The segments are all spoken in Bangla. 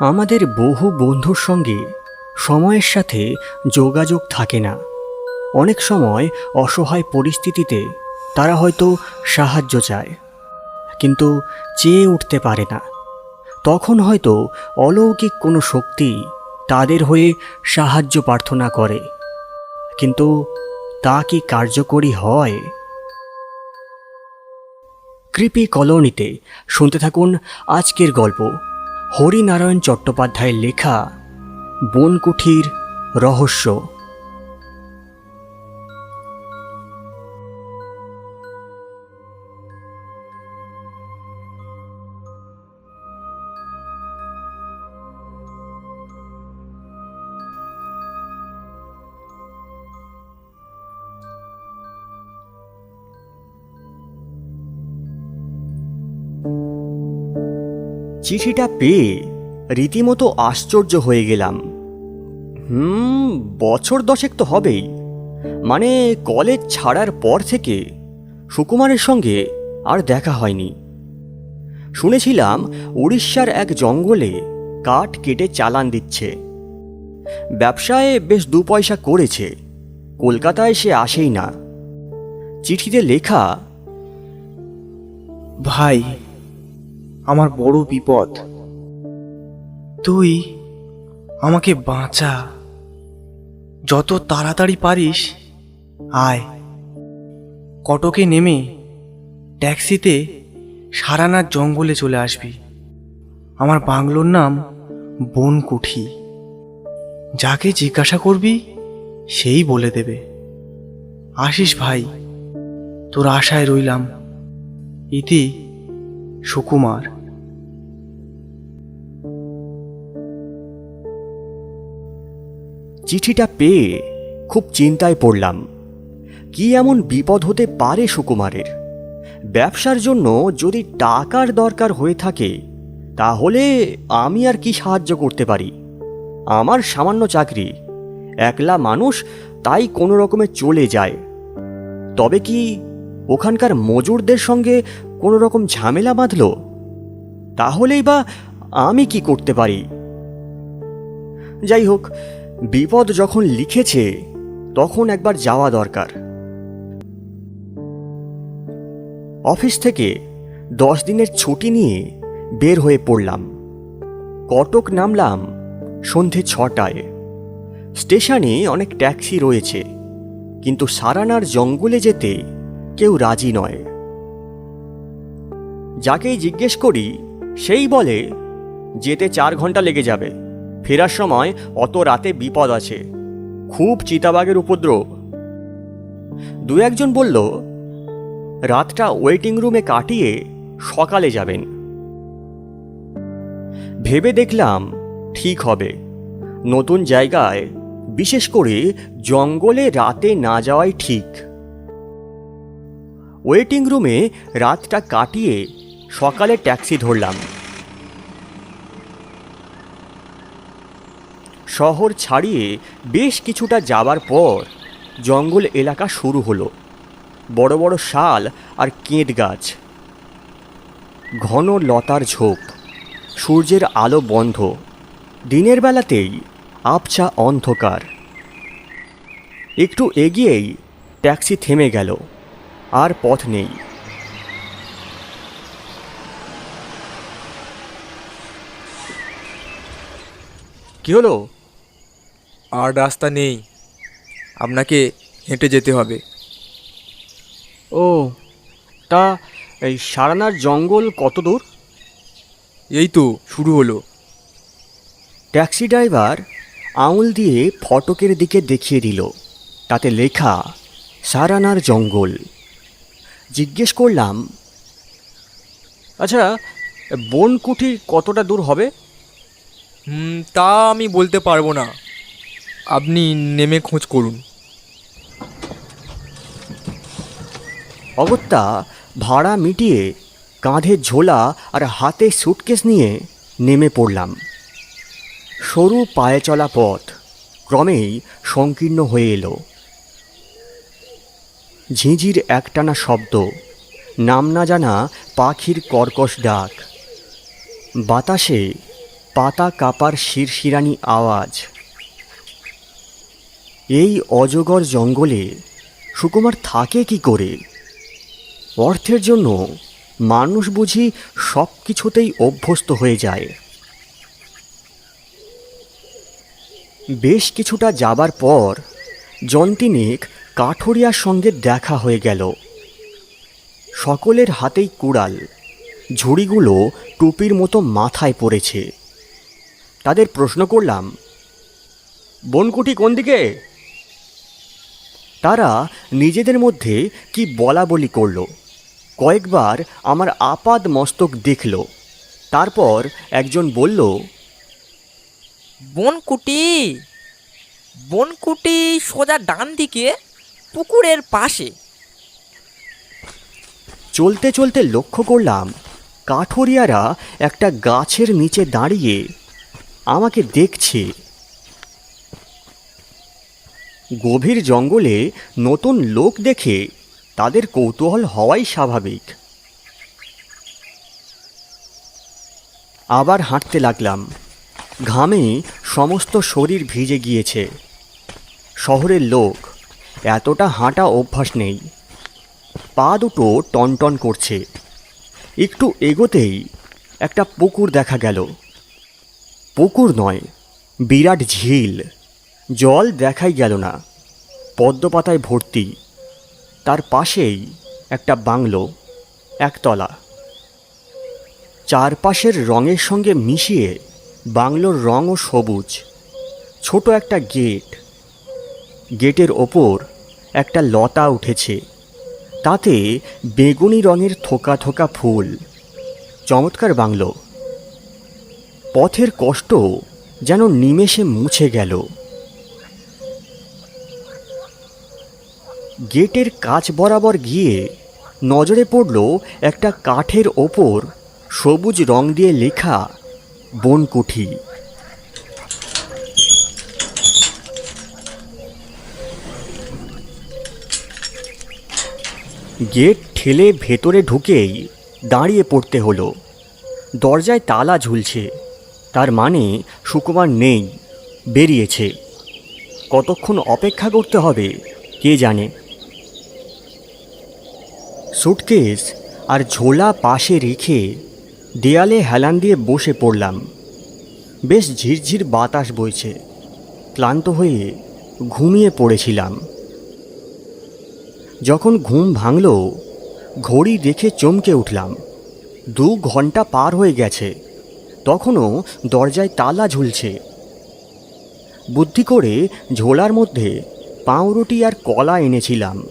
আমাদের বহু বন্ধুর সঙ্গে সময়ের সাথে যোগাযোগ থাকে না। অনেক সময় অসহায় পরিস্থিতিতে তারা হয়তো সাহায্য চায়, কিন্তু চেয়ে উঠতে পারে না। তখন হয়তো অলৌকিক কোনো শক্তি তাদের হয়ে সাহায্য প্রার্থনা করে, কিন্তু তা কি কার্যকরী হয়? কৃপি কলোনিতে শুনতে থাকুন আজকের গল্প। হরিনারায়ণ চট্টোপাধ্যায়ের লেখা বনকুঠির রহস্য। চিঠিটা পেয়ে রীতিমতো আশ্চর্য হয়ে গেলাম। হুম, বছর দশেক তো হবেই। মানে কলেজ ছাড়ার পর থেকে সুকুমারের সঙ্গে আর দেখা হয়নি। শুনেছিলাম উড়িষ্যার এক জঙ্গলে কাঠ কেটে চালান দিচ্ছে। ব্যবসায় বেশ দু পয়সা করেছে, কলকাতায় সে আসেই না। চিঠিতে লেখা, ভাই আমার বড় বিপদ। তুই আমাকে বাঁচা। যত তাড়াতাড়ি পারিস, আয়। কটকে নেমে ট্যাক্সিতে সারানার জঙ্গলে চলে আসবি। আমার বাংলোর নাম বনকুঠি। যাকে জিজ্ঞাসা করবি, সেই বলে দেবে। আসিস ভাই, তোর আশায় রইলাম। ইতি সুকুমার। চিঠিটা পেয়ে খুব চিন্তায় পড়লাম। কি এমন বিপদ হতে পারে সুকুমারের? ব্যবসার জন্য যদি টাকার দরকার হয়ে থাকে, তাহলে আমি আর কি সাহায্য করতে পারি? আমার সামান্য চাকরি, একলা মানুষ তাই কোনো রকমে চলে যায়। তবে কি ওখানকার মজুরদের সঙ্গে কোনো রকম ঝামেলা বাঁধল? তাহলেই বা আমি কি করতে পারি? যাই হোক বিপদ যখন লিখেছে, তখন একবার যাওয়া দরকার। অফিস থেকে দশ দিনের ছুটি নিয়ে বের হয়ে পড়লাম। কটক নামলাম সন্ধে ছটায়। স্টেশনে অনেক ট্যাক্সি রয়েছে, কিন্তু সারানার জঙ্গলে যেতে কেউ রাজি নয়। যাকেই জিজ্ঞেস করি, সেই বলে, যেতে চার ঘণ্টা লেগে যাবে। ফেরার সময় অত রাতে বিপদ আছে। খুব চিতাবাঘের উপদ্রব। দু একজন বলল, রাতটা ওয়েটিং রুমে কাটিয়ে সকালে যাবেন। ভেবে দেখলাম ঠিক হবে। নতুন জায়গায়, বিশেষ করে জঙ্গলে রাতে না যাওয়াই ঠিক। ওয়েটিং রুমে রাতটা কাটিয়ে সকালে ট্যাক্সি ধরলাম। শহর ছাড়িয়ে বেশ কিছুটা যাবার পর জঙ্গল এলাকা শুরু হলো। বড় বড় শাল আর কেঁদ গাছ। ঘন লতার ঝোপ। সূর্যের আলো বন্ধ। দিনের বেলাতেই আবছা অন্ধকার। একটু এগিয়েই ট্যাক্সি থেমে গেল। আর পথ নেই। কি হলো? আর রাস্তা নেই। আপনাকে হেঁটে যেতে হবে। ও তা এই সারানার জঙ্গল কত দূর? এই তো শুরু হলো। ট্যাক্সি ড্রাইভার আঙুল দিয়ে ফটকের দিকে দেখিয়ে দিল। তাতে লেখা সারানার জঙ্গল। জিজ্ঞেস করলাম আচ্ছা বনকুঠি কতটা দূর হবে? তা আমি বলতে পারব না। আপনি নেমে খোঁজ করুন। অগত্যা, ভাড়া মিটিয়ে কাঁধে ঝোলা আর হাতে সুটকেস নিয়ে নেমে পড়লাম। সরু পায়ে চলা পথ ক্রমেই সংকীর্ণ হয়ে এলো। ঝিঁঝির একটানা শব্দ, নাম না জানা পাখির কর্কশ ডাক, বাতাসে পাতা কাপার শিরশিরানি আওয়াজ এই অজগর জঙ্গলে সুকুমার থাকে কি করে? অর্থের জন্য মানুষ বুঝি সব কিছুতেই অভ্যস্ত হয়ে যায়। বেশ কিছুটা যাবার পর জন্তিনেক কাঠুরিয়ার সঙ্গে দেখা হয়ে গেল। সকলের হাতেই কুড়াল, ঝুড়িগুলো টুপির মতো মাথায় পড়েছে। তাদের প্রশ্ন করলাম, বনকুটি কোন দিকে তারা নিজেদের মধ্যে কি বলা বলি করল। কয়েকবার আমার আপাদ মস্তক দেখল। তারপর একজন বলল বনকুটি বনকুটি সোজা ডান দিকে পুকুরের পাশে। চলতে চলতে লক্ষ্য করলাম কাঠুরিয়ারা একটা গাছের নিচে দাঁড়িয়ে আমাকে দেখছে। গভীর জঙ্গলে নতুন লোক দেখে তাদের কৌতূহল হওয়াই স্বাভাবিক। আবার হাঁটতে লাগলাম। ঘামে সমস্ত শরীর ভিজে গিয়েছে। শহরের লোক, এতটা হাঁটা অভ্যাস নেই। পা দুটো টনটন করছে। একটু এগোতেই একটা পুকুর দেখা গেল। পুকুর নয়, বিরাট ঝিল। জল দেখাই গেল না। পদ্মপাতায় ভর্তি। তার পাশেই একটা বাংলো, একতলা। চারপাশের রঙের সঙ্গে মিশিয়ে বাংলোর রঙও সবুজ। ছোট একটা গেট। গেটের ওপর একটা লতা উঠেছে। তাতে বেগুনি রঙের থোকা থোকা ফুল। চমৎকার বাংলো। পথের কষ্ট যেন নিমেষে মুছে গেল। গেটের কাছ বরাবর গিয়ে নজরে পড়ল একটা কাঠের ওপর সবুজ রং দিয়ে লেখা বনকুঠি। গেট ঠেলে ভেতরে ঢুকেই দাঁড়িয়ে পড়তে হলো। দরজায় তালা ঝুলছে। তার মানে সুকুমার নেই, বেরিয়েছে। কতক্ষণ অপেক্ষা করতে হবে, কে জানে? সুটকেস আর ঝোলা পাশে রেখে দেয়ালে হেলান দিয়ে বসে পড়লাম। বেশ ঝিরঝির বাতাস বইছে। ক্লান্ত হয়ে ঘুমিয়ে পড়েছিলাম। যখন ঘুম ভাঙল, ঘড়ি দেখে চমকে উঠলাম। দু ঘণ্টা পার হয়ে গেছে। তখনও দরজায় তালা ঝুলছে। বুদ্ধি করে ঝোলার মধ্যে পাউরুটি আর কলা এনেছিলাম।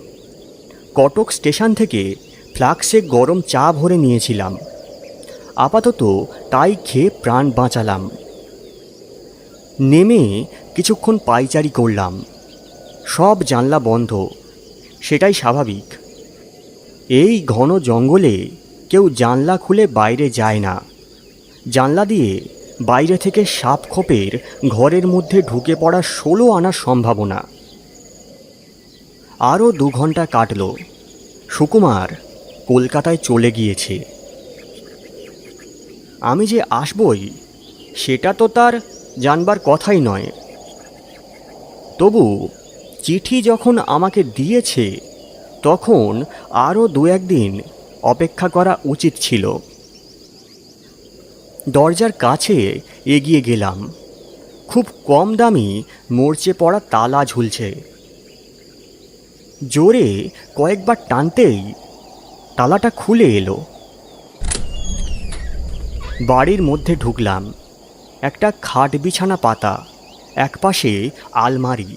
কটক স্টেশন থেকে ফ্লাক্সে গরম চা ভরে নিয়েছিলাম। আপাতত তাই খেয়ে প্রাণ বাঁচালাম। নেমে কিছুক্ষণ পাইচারি করলাম। সব জানলা বন্ধ। সেটাই স্বাভাবিক। এই ঘন জঙ্গলে কেউ জানলা খুলে বাইরে যায় না। জানলা দিয়ে বাইরে থেকে সাপ খোপের ঘরের মধ্যে ঢুকে পড়ার ষোলো আনার সম্ভাবনা। আরও দু ঘণ্টা কাটল। সুকুমার কলকাতায় চলে গিয়েছে। আমি যে আসবই, সেটা তো তার জানবার কথাই নয়। তবু চিঠি যখন আমাকে দিয়েছে, তখন আরও দু একদিন অপেক্ষা করা উচিত ছিল। দরজার কাছে এগিয়ে গেলাম। খুব কম দামি মরচে পড়া তালা ঝুলছে। জোরে কয়েকবার টানতেই তালাটা খুলে এলো। বাড়ির মধ্যে ঢুকলাম। একটা খাট বিছানা পাতা, একপাশে আলমারি।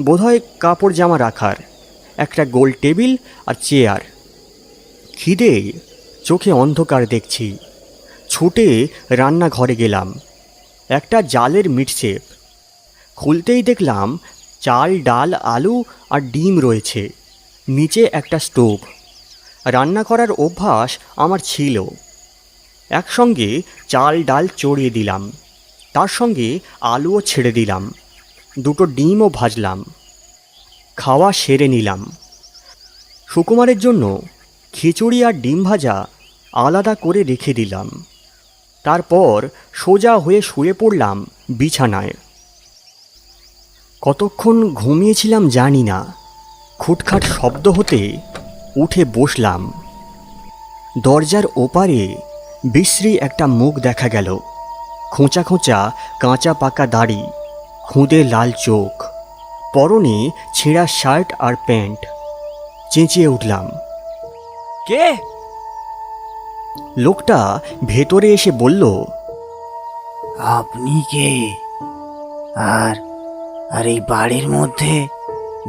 বোধহয় কাপড় জামা রাখার, একটা গোল টেবিল আর চেয়ার। খিদে, চোখে অন্ধকার দেখছি। ছুটে রান্নাঘরে গেলাম। একটা জালের মিটসেপ খুলতেই দেখলাম চাল, ডাল, আলু আর ডিম রয়েছে। নিচে একটা স্টোভ। রান্না করার অভ্যাস আমার ছিল। একসঙ্গে চাল, ডাল চড়িয়ে দিলাম। তার সঙ্গে আলুও ছেড়ে দিলাম। দুটো ডিমও ভাজলাম। খাওয়া সেরে নিলাম। সুকুমারের জন্য খিচুড়ি আর ডিম ভাজা আলাদা করে রেখে দিলাম। তারপর সোজা হয়ে শুয়ে পড়লাম বিছানায়। কতক্ষণ ঘুমিয়েছিলাম জানি না। খুটখাট শব্দ হতে উঠে বসলাম। দরজার ওপারে বিশ্রী একটা মুখ দেখা গেল। খোঁচা খোঁচা কাঁচা পাকা দাড়ি খুঁদে লাল চোখ পরনে ছেঁড়া শার্ট আর প্যান্ট। চেঁচিয়ে উঠলাম। কে? লোকটা ভেতরে এসে বলল আপনি কে? আর আর এই বাড়ির মধ্যে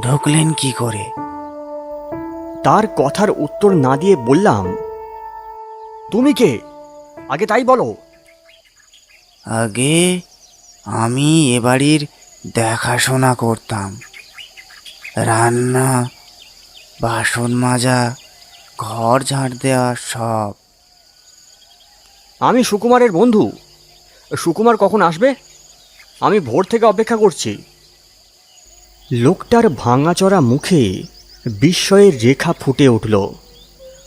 ঢুকলেন কি করে? তার কথার উত্তর না দিয়ে বললাম তুমি কে? আগে তাই বলো। আগে আমি এ বাড়ির দেখাশোনা করতাম। রান্না বাসন মাজা ঘর ঝাড় দেওয়া সব। আমি সুকুমারের বন্ধু। সুকুমার কখন আসবে? আমি ভোর থেকে অপেক্ষা করছি। লোকটার ভাঙাচড়া মুখে বিস্ময়ের রেখা ফুটে উঠল।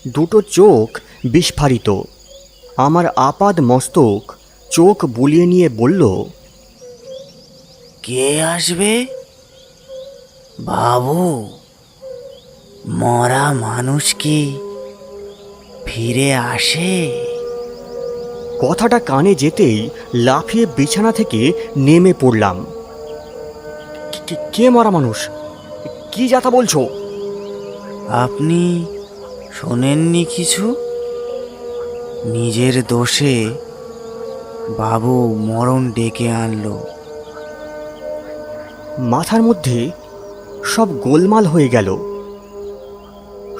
দুটো চোখ বিস্ফারিত। আমার আপাদ মস্তক চোখ বুলিয়ে নিয়ে বলল কে আসবে? বাবু মরা মানুষ কি ফিরে আসে? কথাটা কানে যেতেই লাফিয়ে বিছানা থেকে নেমে পড়লাম। কে- মরা মানুষ? কি যাতা বলছো? আপনি শোনেননি কিছু? নিজের দোষে বাবু মরণ ডেকে আনলো। মাথার মধ্যে সব গোলমাল হয়ে গেল।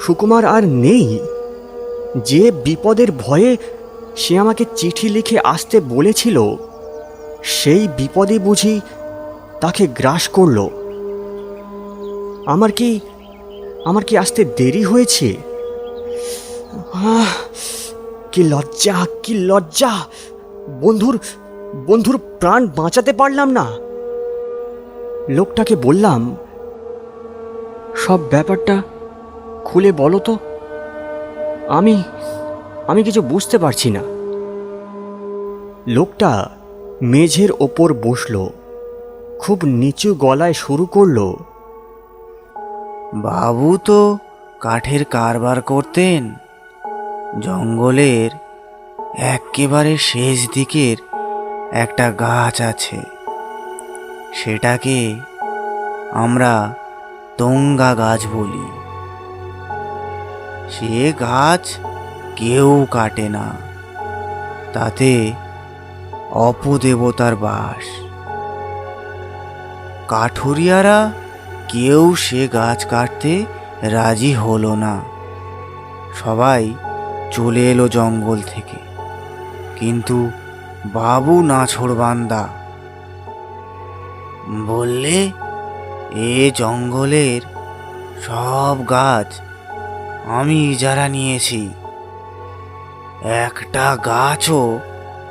সুকুমার আর নেই। যে বিপদের ভয়ে সে আমাকে চিঠি লিখে আসতে বলেছিল সেই বিপদে বুঝি তাকে গ্রাস করল। আমার কি আমার কি আসতে দেরি হয়েছে? কি লজ্জা কি লজ্জা। বন্ধুর বন্ধুর প্রাণ বাঁচাতে পারলাম না। লোকটাকে বললাম, সব ব্যাপারটা খুলে বলো তো। আমি আমি কিছু বুঝতে পারছি না। লোকটা মেঝের ওপর বসল। খুব নিচু গলায় শুরু করল, বাবু তো কাঠের কারবার করতেন। জঙ্গলের একেবারে শেষ দিকের একটা গাছ আছে। সেটাকে আমরা তঙ্গা গাছ বলি। সে গাছ কেউ কাটে না। তাতে অপদেবতার বাস। কাঠুরিয়ারা কেউ সে গাছ কাটতে রাজি হলো না। সবাই চলে এলো জঙ্গল থেকে। কিন্তু বাবু না ছোড়বান্দা বললে এ জঙ্গলের সব গাছ আমি ইজারা নিয়েছি, একটা গাছও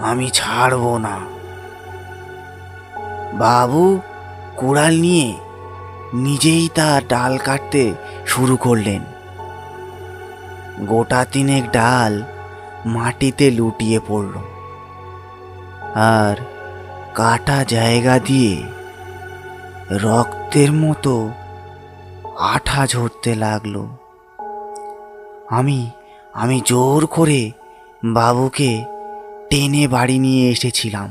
আমি ছাড়ব না। বাবু কুড়াল নিয়ে নিজেই তার ডাল কাটতে শুরু করলেন। গোটা তিনেক ডাল মাটিতে লুটিয়ে পড়ল। আর কাটা জায়গা দিয়ে রক্তের মতো আঠা ঝরতে লাগল। আমি আমি জোর করে বাবুকে টেনে বাড়ি নিয়ে এসেছিলাম।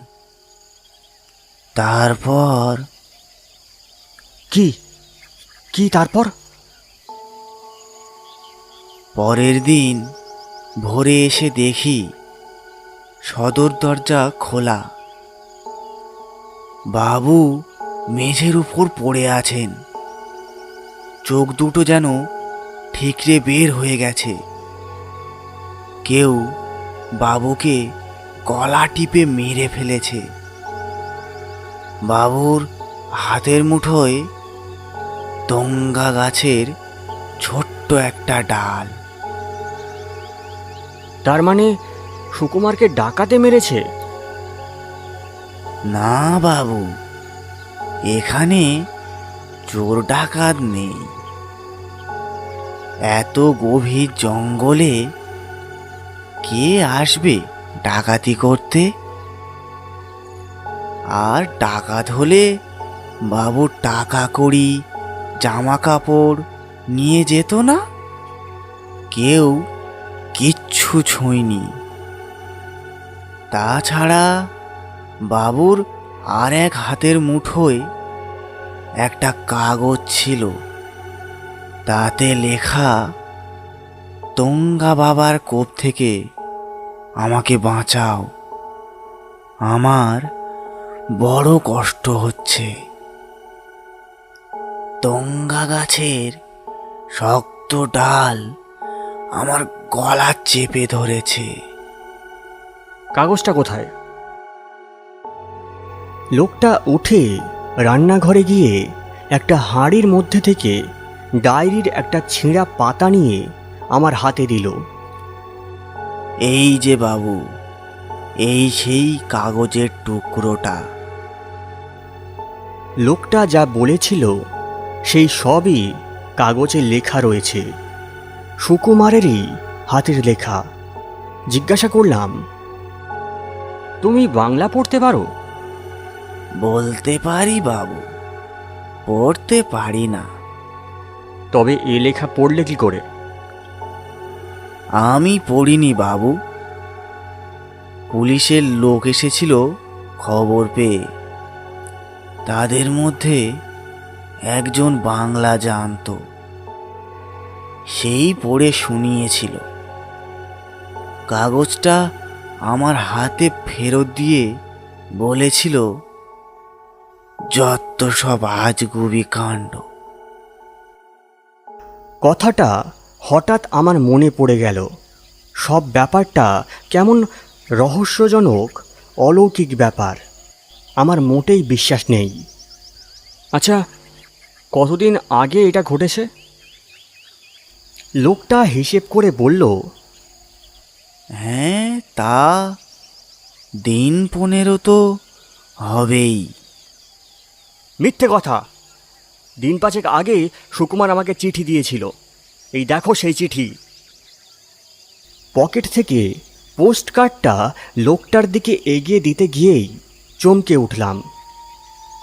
তারপর কি? কি তারপর? পরের দিন ভোরে এসে দেখি সদর দরজা খোলা। বাবু মেঝের উপর পড়ে আছেন। চোখ দুটো যেন ঠিকরে বের হয়ে গেছে। কেউ বাবুকে কলা টিপে মেরে ফেলেছে। বাবুর হাতের মুঠোয় দঙ্গা গাছের ছোট্ট একটা ডাল। তার মানে সুকুমারকে ডাকাতে মেরেছে? না বাবু এখানে চোর ডাকাত নেই। এত গভীর জঙ্গলে কে আসবে ডাকাতি করতে? আর ডাকাত হলে বাবু টাকা কড়ি জামা কাপড় নিয়ে যেত না? কেউ কিচ্ছু ছুঁয়নি। তাছাড়া বাবুর আর এক হাতের মুঠোয় একটা কাগজ ছিল। তাতে লেখা, তঙ্গা বাবার কোপ থেকে আমাকে বাঁচাও। আমার বড় কষ্ট হচ্ছে। তঙ্গা গাছের শক্ত ডাল আমার গলা চেপে ধরেছে। কাগজটা কোথায়? লোকটা উঠে রান্নাঘরে গিয়ে একটা হাঁড়ির মধ্যে থেকে ডায়েরির একটা ছেঁড়া পাতা নিয়ে আমার হাতে দিল। এই যে বাবু এই সেই কাগজের টুকরোটা। লোকটা যা বলেছিল সেই সবই কাগজে লেখা রয়েছে। সুকুমারেরই হাতের লেখা। জিজ্ঞাসা করলাম তুমি বাংলা পড়তে পারো? বলতে পারি বাবু পড়তে পারি না। তবে এ লেখা পড়লে কি করে? আমি পড়িনি বাবু। পুলিশের লোক এসেছিল খবর পেয়ে। তাদের মধ্যে একজন বাংলা জানতো। সেই পড়ে শুনিয়েছিল। কাগজটা আমার হাতে ফেরত দিয়ে বলেছিল যত সব আজগুবি কাণ্ড। কথাটা হঠাৎ আমার মনে পড়ে গেল। সব ব্যাপারটা কেমন রহস্যজনক অলৌকিক ব্যাপার। আমার মোটেই বিশ্বাস নেই। আচ্ছা কতদিন আগে এটা ঘটেছে? লোকটা হিসেব করে বলল হ্যাঁ তা দিন পনেরো তো হবেই। মিথ্যে কথা। দিন পাঁচেক আগে সুকুমার আমাকে চিঠি দিয়েছিল। এই দেখো সেই চিঠি। পকেট থেকে পোস্ট কার্ডটা লোকটার দিকে এগিয়ে দিতে গিয়েই চমকে উঠলাম।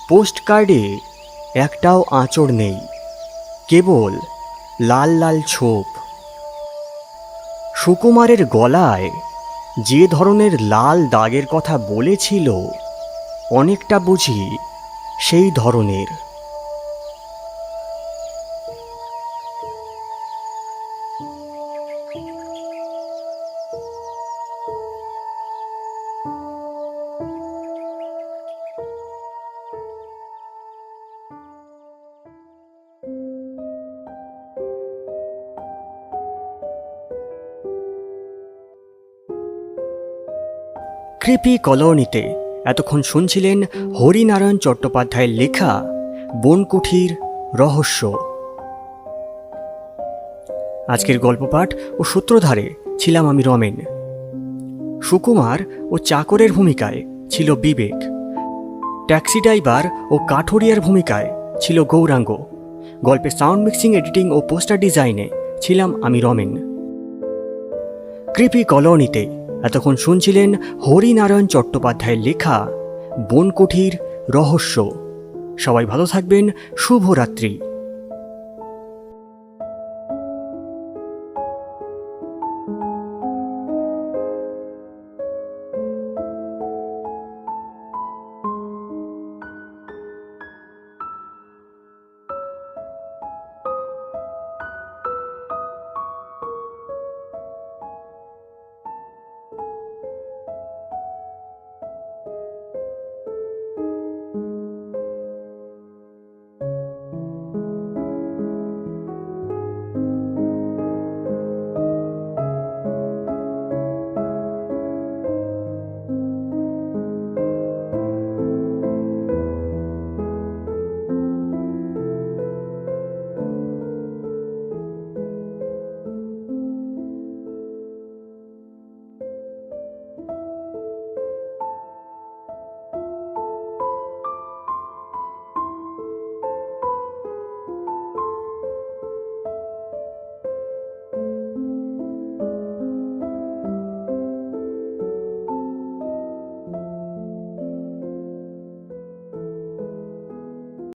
পোস্ট কার্ডে একটাও আঁচড় নেই, কেবল লাল লাল ছোপ। সুকুমারের গলায় যে ধরনের লাল দাগের কথা বলেছিল, অনেকটা বুঝি সেই ধরনের। কৃপি কলোনিতে এতক্ষণ শুনছিলেন হরিনারায়ণ চট্টোপাধ্যায়ের লেখা বনকুঠির রহস্য। আজকের গল্পপাঠ ও সূত্রধারে ছিলাম আমি রমেন। সুকুমার ও চাকরের ভূমিকায় ছিল বিবেক। ট্যাক্সি ড্রাইভার ও কাঠুরিয়ার ভূমিকায় ছিল গৌরাঙ্গ। গল্পে সাউন্ড মিক্সিং, এডিটিং ও পোস্টার ডিজাইনে ছিলাম আমি রমেন। কৃপি কলোনিতে এতক্ষণ শুনছিলেন হরিনারায়ণ চট্টোপাধ্যায়ের লেখা বনকুঠির রহস্য। সবাই ভালো থাকবেন শুভরাত্রি।